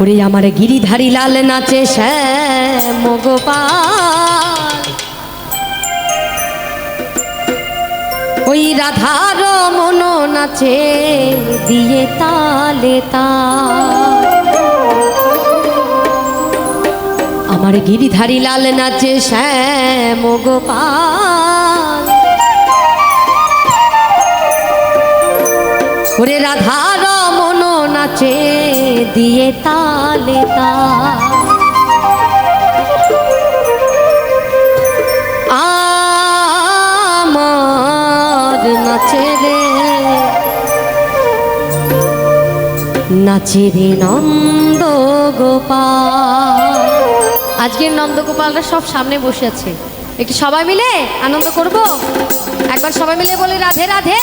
ওরে আমার গিরিধারী লাল নাচে শ্যাম গোপাল ওই রাধার মন নাচে দিয়ে তালে তাল। আমার গিরিধারী লাল নাচে শ্যাম গোপাল ওরে রাধা রমন নাচে দিয়ে তালে তাল। আমার নাচে রে নাচে রে নন্দ গোপাল। আজকের নন্দগোপালরা সব সামনে বসে আছে। একটু সবাই মিলে আনন্দ করব? একবার সবাই মিলে বলি, রাধে রাধে।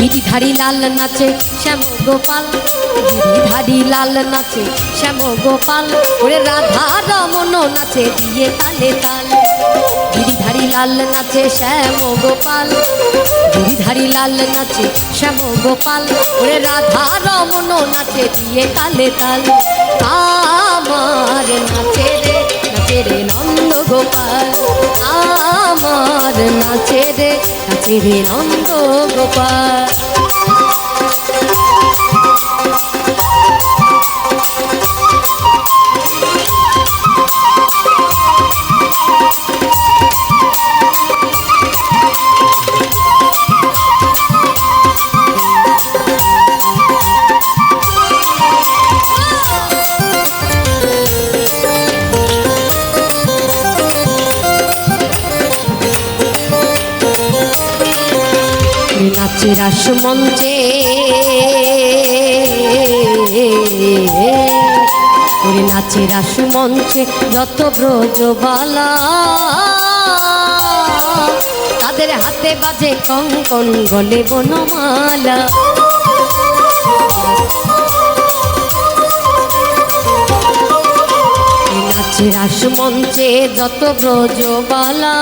গিরিধারী লাল নাচে শ্যাম গোপাল, গিরিধারী লাল নাচে শ্যাম গোপাল। ওরে রাধা রমন নাচে, দিয়ে তালে তাল। গিরিধারী লাল নাচে শ্যাম গোপাল, গিরিধারী লাল নাচে শ্যাম গোপাল। ওরে রাধা রমন নাচে, দিয়ে তালে তাল। আমার নাচে রে। নাচে রে নন্দ গোপাল আমার নাচে রে নাচে রে নন্দ গোপাল নাচে রাস মঞ্চে। ওরে নাচে রাস মঞ্চে যত ব্রজবালা। তাদের হাতে বাজে কঙ্কন গলে বনমালা। নাচে রাস মঞ্চে যত ব্রজবালা।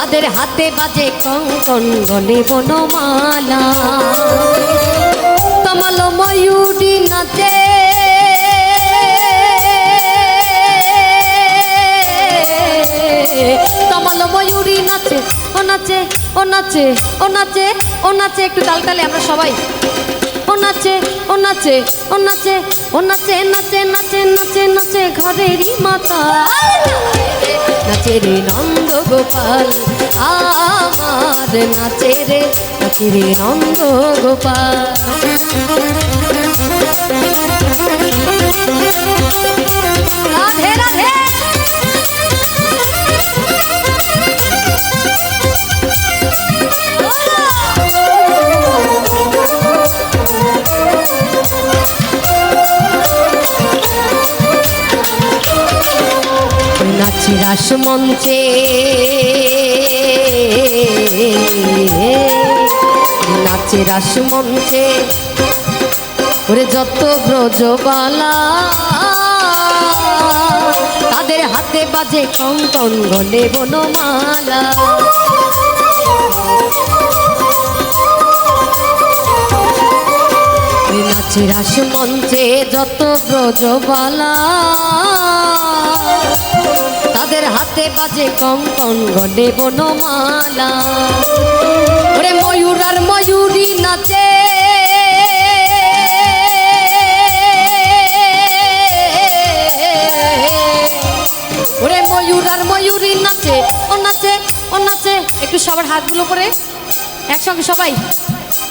তাদের হাতে বাজে কঙ্কন গলে বনমালা। তমাল ময়ূরী নাচে। তমাল ময়ূরী নাচে, ও নাচে ও নাচে ও নাচে ও নাচে। একটু তাল তালে আমরা সবাই। ও নাচে ও নাচে ও নাচে ও নাচে নাচে নাচে নাচে নাচে ঘরেরই মাতা নাচে রে নন্দ গোপাল, আমার নাচে রে নাচে রে নন্দ গোপাল। নাচে রাস মঞ্চে। নাচে রাস মঞ্চে। ওরে যত ব্রজবালা, তাদের হাতে বাজে কঙ্কন গলে বনমালা। নাচে রাস মঞ্চে যত ব্রজবালা হাতে বাজে কঙ্কন গলে বনমালা। ওরে ময়ূর আর ময়ূরী নাচে। ওরে ময়ূর আর ময়ূরী নাচে, ও নাচে ও নাচে। একটু সবার হাতগুলো করে একসঙ্গে সবাই।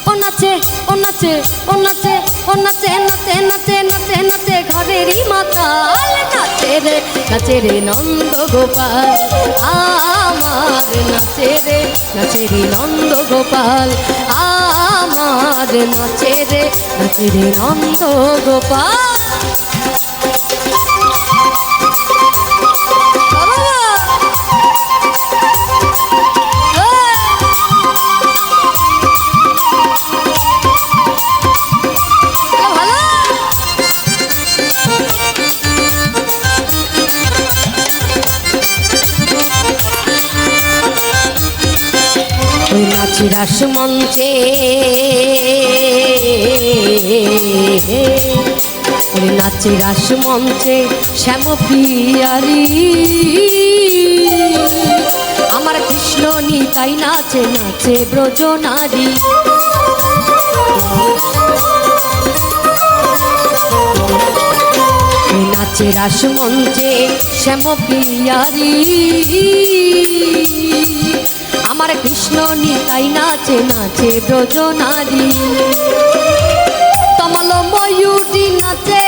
ও নাচে ও নাচে ও নাচে ও নাচে নাচে নাচে নাচে নাচে ঘরেরই মাতাল নাচে রে নাচে রে নন্দ গোপাল। আমার নাচে রে নাচে রে নন্দ গোপাল। আমার নাচে রে নাচে রে নন্দ গোপাল। নাচি রাস মঞ্চে। নাচি রাস মঞ্চে শ্যাম পিয়ারি। আমার কৃষ্ণ নিতাই নাচে নাচে ব্রজ নারী। নাচে রাস মঞ্চে শ্যাম পিয়ারি। কৃষ্ণ নিতাই নাচে নাচে ব্রজ নারী তমল ময়ূরী নাচে।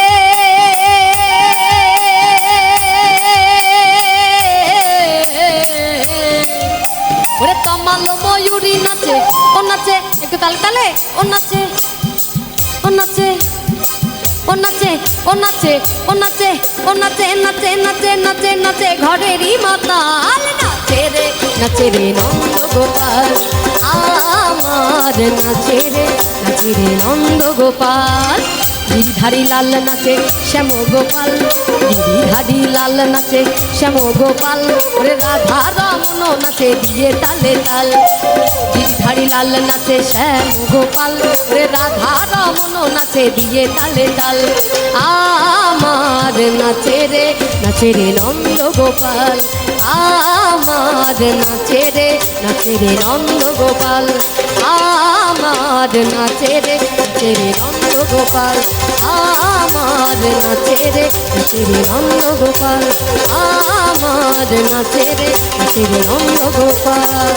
ওরে তমাল ময়ূরী নাচে, ও নাচে, একটু তালে তালে, ও নাচে ও নাচে ও নাচে ও নাচে ও নাচে ও নাচে নাচে নাচে নাচে নাচে, ঘরেরই মাতাল নাচে রে, নাচে নন্দ গোপাল আমার নাচে রে নাচে রে নন্দ গোপাল গিরিধারী লাল নাচে শ্যাম গোপাল গিরিধারী লাল নাচে শ্যাম গোপাল রে রাধা রমন নাচে দিয়ে তালে তাল। গিরিধারী লাল নাচে শ্যাম গোপাল রে রাধা রমন নাচে দিয়ে তালে তাল। আমার নাচে রে নাচে রে নন্দ গোপাল আমার নাচে রে নাচে রে নন্দ গোপাল আমার নাচে রে নাচে রে নন্দ গোপাল আমার নাচে রে নাচে রে নন্দ গোপাল আমার নাচে রে নাচে রে নন্দ গোপাল